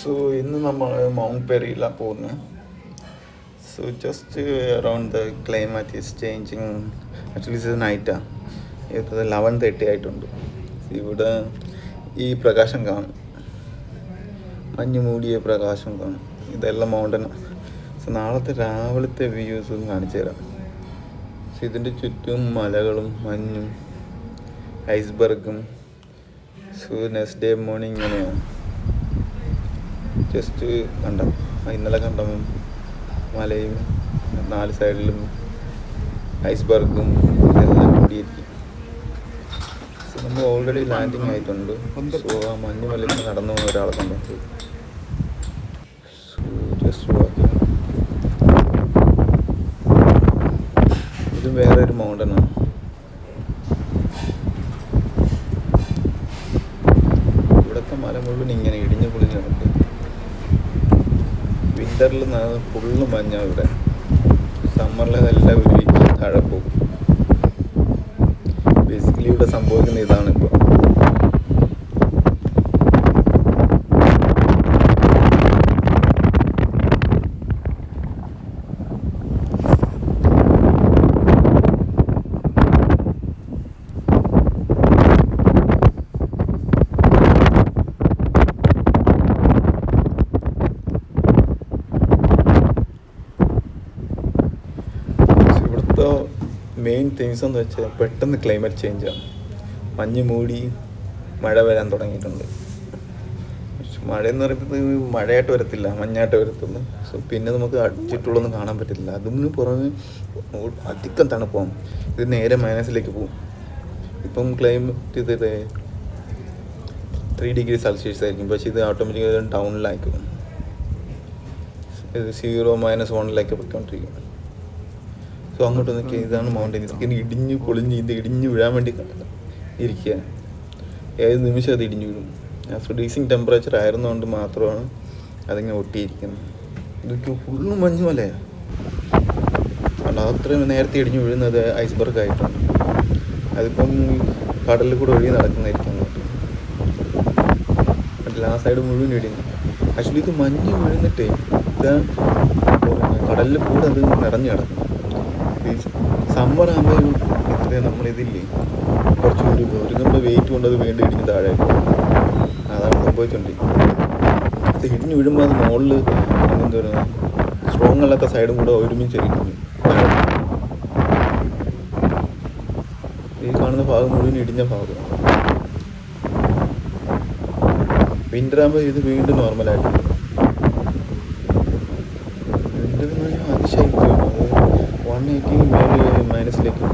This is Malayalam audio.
സോ ഇന്ന് നമ്മൾ മൗണ്ട് പെരിയിലാണ് പോകുന്നത് so just around the climate is changing actually ഇത് നൈറ്റാണ് ഇത് ലെവൻ തേർട്ടി ആയിട്ടുണ്ട്. ഇവിടെ ഈ പ്രകാശം കാണും. മഞ്ഞ് മൂടിയ പ്രകാശം കാണും. ഇതെല്ലാം മൗണ്ടൻ സോ നാളത്തെ രാവിലത്തെ വ്യൂസും കാണിച്ചു തരാം. സോ ഇതിന്റെ ചുറ്റും മലകളും മഞ്ഞും ഐസ്ബർഗും സോ നെക്സ്റ്റ് ഡേ മോർണിംഗ് ഇങ്ങനെയാണ്. ജസ്റ്റ് കണ്ട. ഇന്നലെ കണ്ട മലയും നാല് സൈഡിലും ഐസ്ബർഗും എല്ലാം കൂടിയിരിക്കും. നമ്മൾ ഓൾറെഡി ലാൻഡിങ് ആയിട്ടുണ്ട്. സോ ആ മഞ്ഞ് മലയിൽ നടന്നു പോകുന്ന ഒരാളെ കണ്ടു. സോ ജസ്റ്റ് വാക്കിംഗ് ഇത് വേറെ ഒരു മൗണ്ടൻ ആണ്. ഇവിടുത്തെ മല മുഴുവൻ ഇങ്ങനെ ഇടിഞ്ഞു പൊളിഞ്ഞ് കിടക്കും വിന്ററിൽ ഫുള്ള് മഞ്ഞ ഇവിടെ. സമ്മറിൽ അതെല്ലാം ഉരുവി താഴെ പോകും ബേസിക്കലി ഇവിടെ സംഭവിക്കുന്ന ഇതാണ് ഇപ്പോൾ ഇവിടുത്തെ മെയിൻ തിങ്സ് എന്ന് വെച്ചാൽ പെട്ടെന്ന് ക്ലൈമറ്റ് ചേഞ്ചാണ് മഞ്ഞ് മൂടി മഴ വരാൻ തുടങ്ങിയിട്ടുണ്ട്. മഴ എന്ന് പറയുന്നത് മഴയായിട്ട് വരത്തില്ല മഞ്ഞായിട്ട് വരത്തുള്ളൂ. സോ പിന്നെ നമുക്ക് അടിച്ചിട്ടുള്ളൊന്നും കാണാൻ പറ്റില്ല അതിന് പുറമെ അധികം തണുപ്പാണ് ഇത് നേരെ മൈനസിലേക്ക് പോകും ഇപ്പം ക്ലൈമറ്റ് ഇത് ത്രീ ഡിഗ്രി സെൽഷ്യസ് ആയിരിക്കും. പക്ഷേ ഇത് ഓട്ടോമാറ്റിക്കലി ഡൗണിലായിരിക്കും ഇത് സീറോ മൈനസ് വണ്ണിലേക്ക് പൊയ്ക്കൊണ്ടിരിക്കും. സോ അങ്ങോട്ട് നോക്കി ഇതാണ് മൗണ്ടൻ ഇതൊക്കെ ഇടിഞ്ഞു പൊളിഞ്ഞ് ഇത് ഇടിഞ്ഞ് വീഴാൻ വേണ്ടി ഇരിക്കുക ഏത് നിമിഷം അത് ഇടിഞ്ഞു വീഴും. ഫ്രീസിങ് ടെമ്പറേച്ചർ ആയിരുന്നതുകൊണ്ട് മാത്രമാണ് അതിങ്ങനെ ഒട്ടിയിരിക്കുന്നത്. ഇതൊക്കെ ഫുള്ളും മഞ്ഞ് മലയാണ് കാരണം അത്രയും നേരത്തെ ഇടിഞ്ഞു വീഴുന്നത് ഐസ്ബർഗ് ആയിട്ടാണ്. അതിപ്പം കടലിൽ കൂടെ ഒഴുകി നടക്കുന്നതായിരിക്കും അങ്ങോട്ട്. ആ സൈഡ് മുഴുവൻ ഇടിഞ്ഞു. ആക്ച്വലി ഇത് മഞ്ഞ് വീഴുന്നിട്ടേ ഇത് കടലിൽ കൂടെ അത് നിറഞ്ഞു കിടക്കും സമ്മർ ആകുമ്പോൾ ഇത്രയും നമ്മളിതില്ലേ കുറച്ച് ഒരു ഒരുങ്ങുമ്പോൾ വെയിറ്റ് കൊണ്ട് അത് വീണ്ടും ഇടിഞ്ഞ് താഴെ അതാണ് സംഭവിച്ചുകൊണ്ടിരിക്കുന്നത് ഇടിഞ്ഞ് വീഴുമ്പോൾ അത് മുകളിൽ എന്താ പറയുക സ്ട്രോങ് അല്ലാത്ത സൈഡും കൂടെ ഒരുമിച്ച് ഇരിക്കുന്നു ഈ കാണുന്ന ഭാഗം മുഴുവൻ ഇടിഞ്ഞ ഭാഗമാണ്. വിന്റർ ആകുമ്പോൾ ഇത് വീണ്ടും നോർമലായിട്ട് വിന്റർ